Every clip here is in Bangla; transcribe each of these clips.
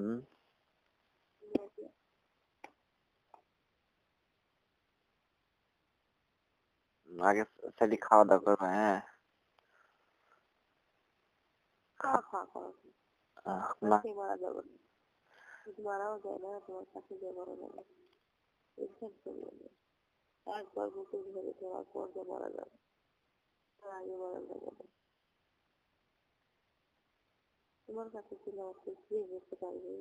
হুম আগে সেটি খাওয়া দাওয়া করবে হ্যাঁ খাওয়া খাওয়া খাওয়া আহ, না কাছে মারা যাবে না যদি মারাও যায় না তোমার কাছে যে মারা যাবে টেনশন করবে না একবার বুকে ধরে দেওয়ার পর যে মারা যাবে তার আগে মারা যাবে না তোমার কাছে ছিল আপনি কি বুঝতে পারবে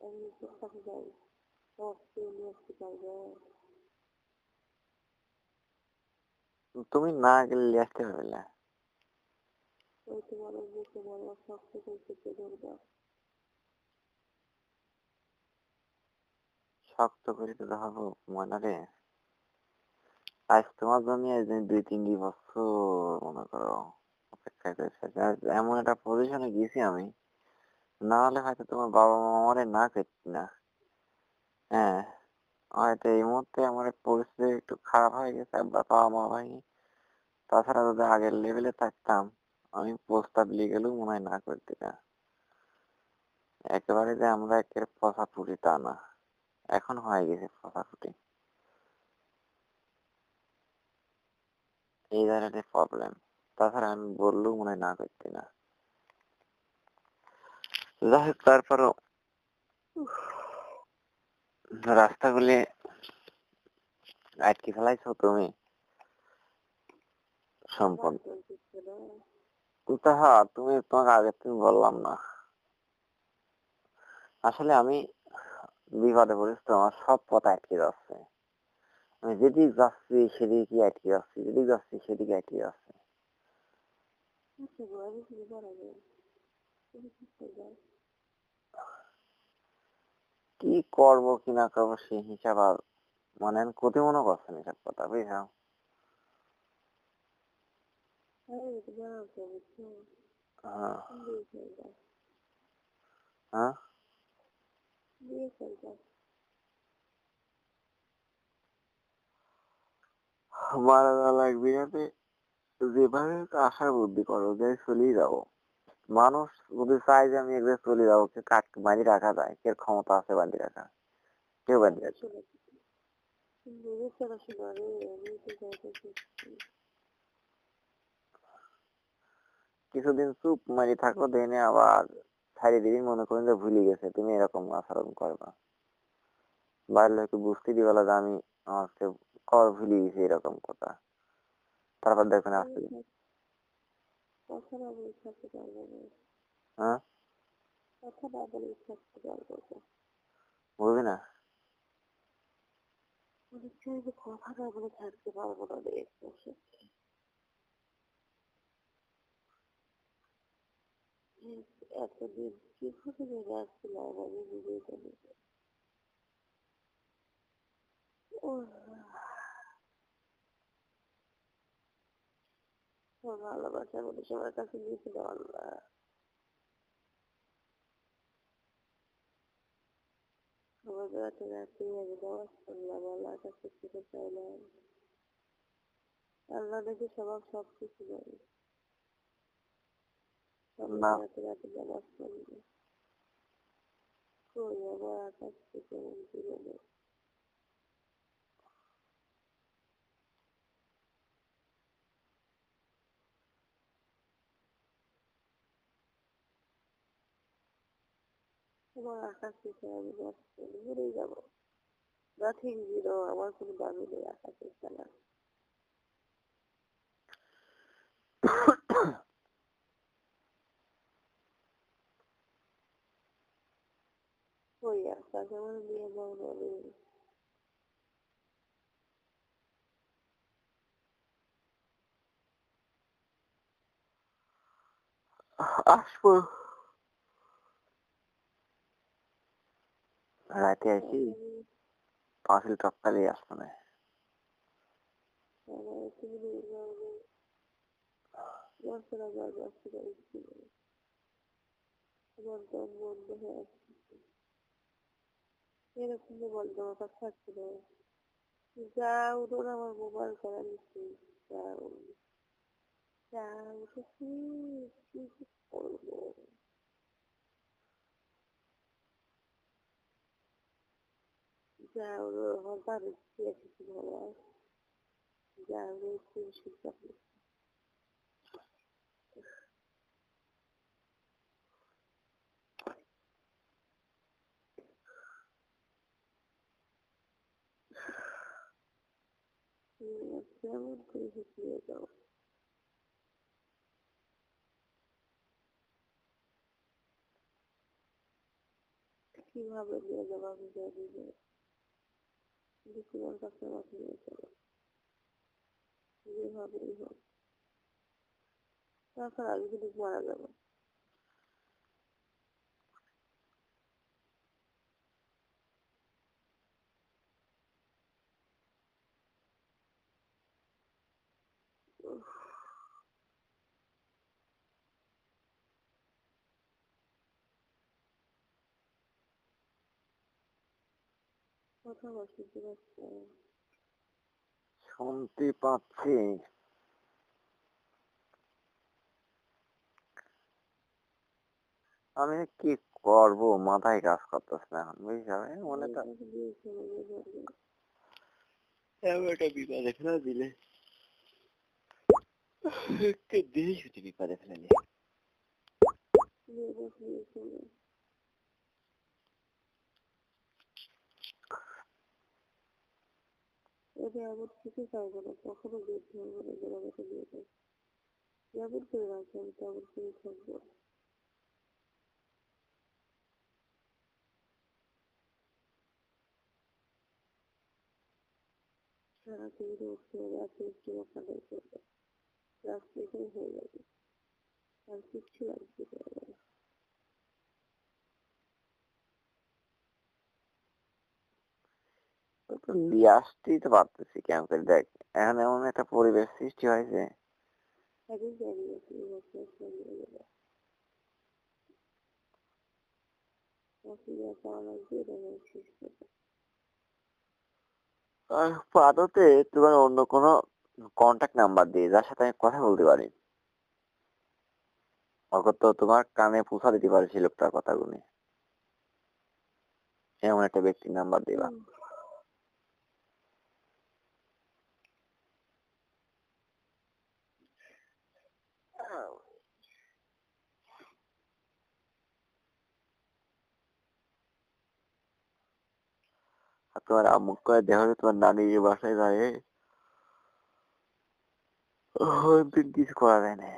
আমি যাই। সব আসতে পারবে। তুমি না গেলে আসতে পারবে না। ওই তোমার বুকে বড় শক্ত করে চেপে ধরবে। শক্ত করে তো দেখাবো মনে রে। আজ তোমার জন্য দুই তিন বছর মনে করো, অপেক্ষা করে থাকি। আর এমন একটা পজিশনে গেছি আমি, না হলে হয়তো তোমার বাবা মা আমারে না করতি না। হ্যাঁ হয়তো এই মুহূর্তে আমার পরিস্থিতি একটু খারাপ হয়ে গেছে বাবা মা হয়নি তাছাড়া যদি আগের লেভেলে থাকতাম, আমি প্রস্তাব নিয়ে গেলেও মনে হয় না করতি না একেবারে যে আমরা একের পচা ফুটি তা না। এখন হয়ে গেছে পচা ফুটি এই ধরনের প্রবলেম তাছাড়া আমি বললেও মনে না করতে না। যাই হোক তারপরও রাস্তাগুলি আটকে ফেলাইছো তুমি? সম্পূর্ণ। হ্যাঁ তুমি তোমাকে আগে তুমি বললাম না। আসলে আমি বিপদে পড়েছি আমার সব পথ আটকে যাচ্ছে। আমি যেদিক যাচ্ছি সেদিকে আটকে যাচ্ছি যেদিক যাচ্ছি সেদিকে আটকে যাচ্ছে। কি করবে কি না করব সেই হিসাব আর মানে আমি কোথায় মনে করছেন এসব কথা বুঝছ? হ্যাঁ। হ্যাঁ? বিয়ে ফেলবা মারা যাওয়া লাগবে যাতে যেভাবে আশার বুদ্ধি করো যে চলেই যাব। মানুষ যদি চায় যে আমি একবার চলে যাব, কে কাট বাঁধি রাখা যায়, কে ক্ষমতা আছে বাঁধি রাখা কেউ বাঁধি রাখে না। কিছুদিন চুপ মারি থাকো, দেনে আবার ছাড়িয়ে দিবি মনে করেন যে ভুলে গেছে তুমি এরকম আচরণ করবা। বাইরের লোককে বুঝতে দিবেলা যে আমি আমাকে কর ভুলে গেছি এরকম কথা। তারপর দেখবেন আসতে হ্যাঁ? কথা বুঝবি না। না? বলে থাকতে পারব না এতদিন কীভাবে যে রাখছিলাম আমি নিজেই জানি ভালোবাসা বলে সবার কাছে নিয়েছিল আল্লাহ আমাদের এত রাতে আমি নামাজ আল্লাহ নাকি সবার সব কিছু জানে। আমার আকাশ থেকে এমন জীবনে আমার আকাশ থেকে আমি নষ্ট জিরো আমার কোনো দামি নেই আকাশের খেলা। ওই আকাশ আমার নিয়ে যাও না রে আসব রাতে আসি পাঁচিল টপকালে আসব না আমার তুমি নিয়ে যাও রে বছর আগে বছর ছিল আমার দম বন্ধ হয়ে আসছে এরকম বলতো আমার কাছে থাকতে না যা উঠুন আমার মোবাইল করা নিচ্ছি, যা যা উঠেছি কি করব? যা ওর আমার বাড়ি এসেছি ভালো যা রয়েছে সুস্থ কেমন করে শুকিয়ে যাও? কীভাবে নিয়ে যাব আমি জানি না। কিন্তু তোমার কাছে আমাকে নিয়ে যাব যেভাবেই হোক। তারপর আমি কিন্তু মারা যাব কথা বলছি কি পারছি শুনতে পাচ্ছি। আমি কি করব? মাথায় কাজ করতেছে না এখন বুঝলি মনে তো একটা বিপদে ফেলে দিলে? দিলে বিপদে ফেলে দিলে এটা এমন কিছু চাইব না কখনো বের ধরবো না যেন আমাকে নিয়ে যায় যেমন করে রাখি, আমি তেমন করে থাকব। হবে একটু করবে। রাত্রে এটাই হয়ে যাবে। আর কিচ্ছু লাগবে না তো নিয়ে আসতেই তো পারতেছি ক্যাম্পের দেখ এখন এমন একটা পরিবেশ সৃষ্টি হয়েছে আর তোমার অন্য কোনো কন্টাক্ট নাম্বার দিয়ে যার সাথে আমি কথা বলতে পারি। অগত তোমার কানে পুষা দিতে পারে সেই লোকটার কথাগুলি। এমন একটা ব্যক্তির নাম্বার দিবা। হুম। আর তোমার আম্মু করে দেখা যায় তোমার নানির বাসায় যায় দিন কিছু করা যায় না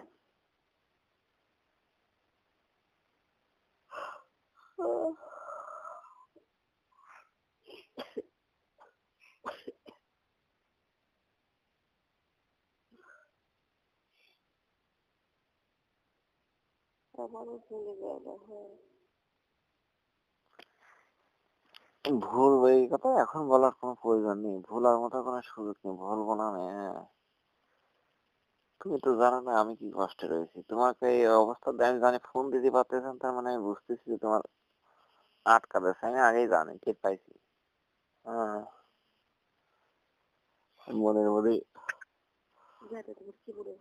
আমারও চলে যায় না হ্যাঁ ভুল এই কথা এখন বলার কোনো প্রয়োজন নেই। ভুলার মতো কোনো সুযোগ নেই। ভুলবো না আমি, হ্যাঁ। তুমি তো জানো না আমি কি কষ্টে রয়েছি। তোমাকে এই অবস্থাতে আমি জানি ফোন দিতে পারতেছেন তার মানে আমি বুঝতেছি যে তোমার আটকা দিয়েছে আমি আগেই জানি টের পাইছি। হ্যাঁ। মনের মধ্যে কি মনে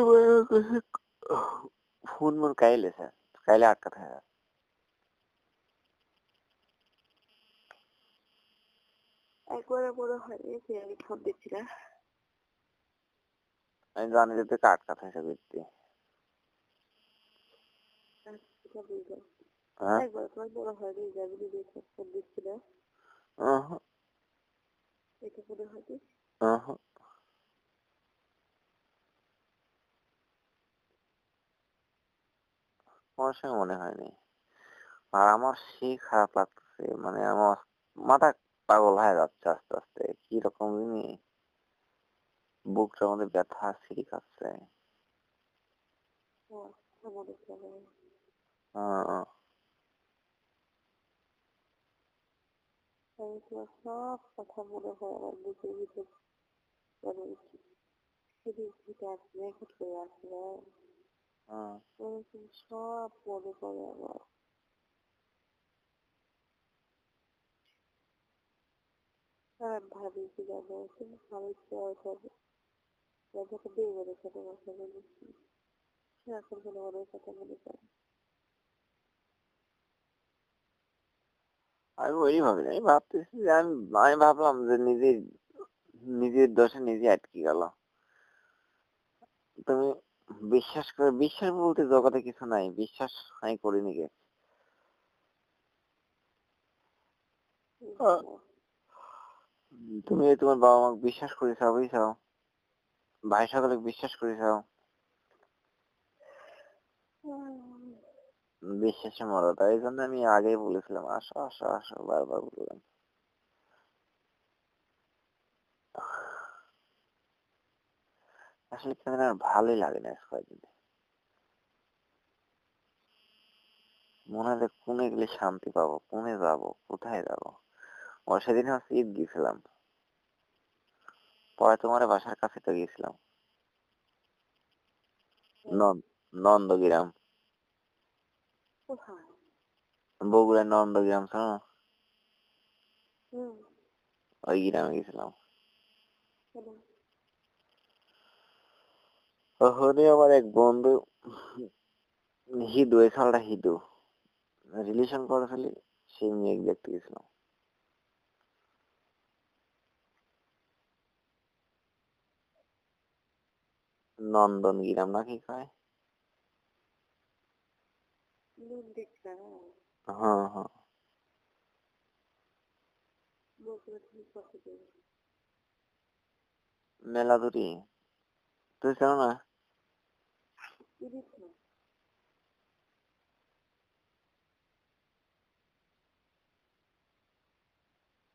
মনে ফোন মোর কাইলে স্যার। কাইলে আটকা থাকে একবারে মনে হয়নি যে আমি ফোন দিচ্ছি না। আমি জানি যে তুই কাট কথা হিসেবে এটা বুঝলাম হ্যাঁ? একবার তোমার মনে হয়নি যে আমি নিজে ফোন দিচ্ছি না। এটা মনে হয়নি। আমার সঙ্গে মনে হয়নি। আর আমার সেই খারাপ লাগতেছে মানে আমার মাথা পাগল হয়ে যাচ্ছে আস্তে আস্তে। কি রকম জানি? বুকটার মধ্যে ব্যথা সিঁড়ি খাচ্ছে সব কথা মনে হয় আমার বুকের ভিতর মানে সেদিন রেকর্ড করে আসলে। আহ, সব মনে পড়ে আমার। যাব তুমি ভাবি কি হবে ব্যথাটা দিয়ে সাথে কথা বলেছি এখন কোনো ওদের মনে করে আমি ওই ভাবি আমি ভাবতেছি যে আমি আমি ভাবলাম যে নিজের নিজের দোষে নিজে আটকে গেল। তুমি বিশ্বাস করে বিশ্বাস বলতে জগতে কিছু নাই। বিশ্বাস আমি করিনি গে। তুমি তোমার বাবা মাকে বিশ্বাস করেছাও বুঝছাও ভাই সকলে বিশ্বাস করেছাও বিশ্বাসে মরো তাই জন্য আমি আগেই বলেছিলাম আসো আসো আসো বারবার বললাম। আসলে কেমন আর ভালোই লাগে না কয়েকদিন। মনে হয় যে কোনে গেলে শান্তি পাবো কোনে যাব কোথায় যাব? ও সেদিন হচ্ছে ঈদ গিয়েছিলাম পরে তোমার বাসার কাছে তো গিয়েছিলাম। নন্দগ্রাম। বগুড়ার নন্দগ্রাম শোনো? ওই গ্রামে গেছিলাম ওখানে আমার এক বন্ধু হিদু এই সালটা হিদু। রিলেশন করে ফেলি সেই মেয়ে দেখতে গেছিলাম নন্দন গিরাম না কি কয় হ্যাঁ। হ্যাঁ দেবে মেলা দূরি তুই জানো না?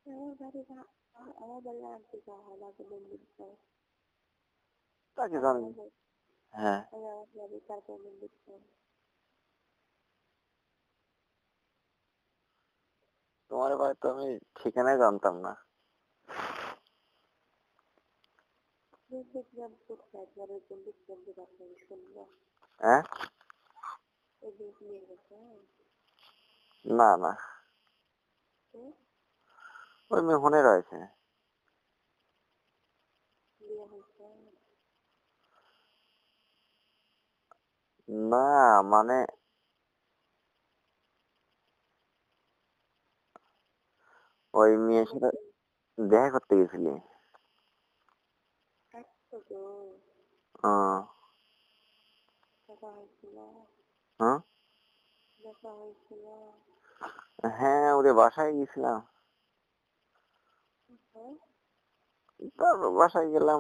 আমার বাড়ি আমার বাড়ি আনতে যাওয়া হয় না তাকে জানি হ্যাঁ। তোমার বাড়ি তো আমি ঠিকানাই জানতাম না। হ্যাঁ? গেছে না না। ওই মেহনে রয়েছে বিয়ে হয়েছে না মানে ওই মেয়ের সাথে দেখা করতে গেছিলি? হ্যাঁ? হ্যাঁ ওরে বাসায় গেছিলাম তারপর বাসায় গেলাম।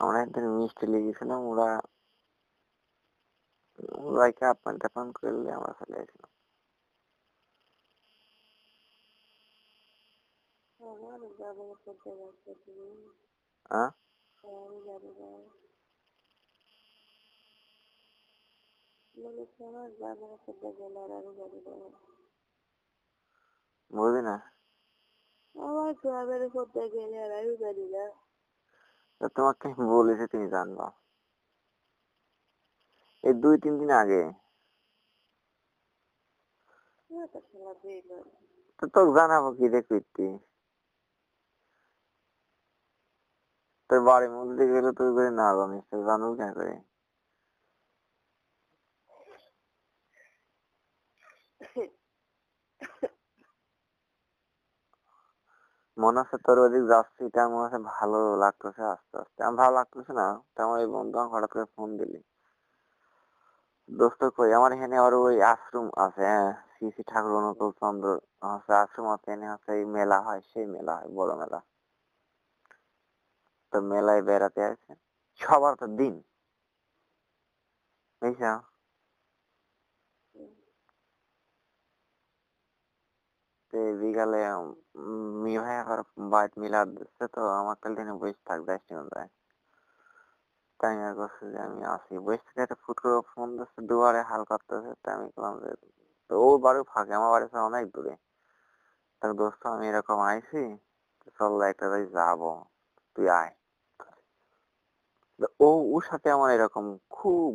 আমরা একদিন মিষ্টি লেগেছিলাম ওরা ওরাকে আপ্যান টাপান করলে আমরা চলে আসলাম আমার যাব করতে যাচ্ছে তুমি হ্যাঁ আমি যাব না বলেছে এই দুই, তিন দিন আগে। তো তোকে জানাব কি কীর্তি? তোর বাড়ির মধ্যে গেলে তুই করে না জানিস তো জানব কেন করে মনে হচ্ছে তোর ওদিক যাচ্ছি এটা মনে হচ্ছে ভালো লাগতেছে আস্তে আস্তে। আমার ভালো লাগতেছে না তেমন এই বন্ধু হঠাৎ করে ফোন দিলি। দোস্ত কই, আমার এখানে আবার ওই আশ্রম আছে হ্যাঁ? শ্রী শ্রী ঠাকুর অনুকূল চন্দ্র হচ্ছে আশ্রম আছে, এখানে হচ্ছে এই মেলা হয়, সেই মেলা হয়, বড় মেলা। তো মেলায় বেড়াতে আছে সবার তো দিন। বিকালে মি ভাই আবার বাইট মিলাদ দিচ্ছে তো, আমার কাল দিনে বসে থাক, যাইস যায় করছে যে আমি আসি। বসে থেকে একটা ফুট করে ফোন দিচ্ছে দুবারে হাল করতেছে তাই আমি বললাম যে তো ওর বাড়ি ফাঁকে, আমার বাড়ি তো অনেক দূরে। তার দোস্ত, আমি এরকম আইছি, তো চল একটা তাই যাব, তুই আয়। ও, ওর সাথে আমার এরকম খুব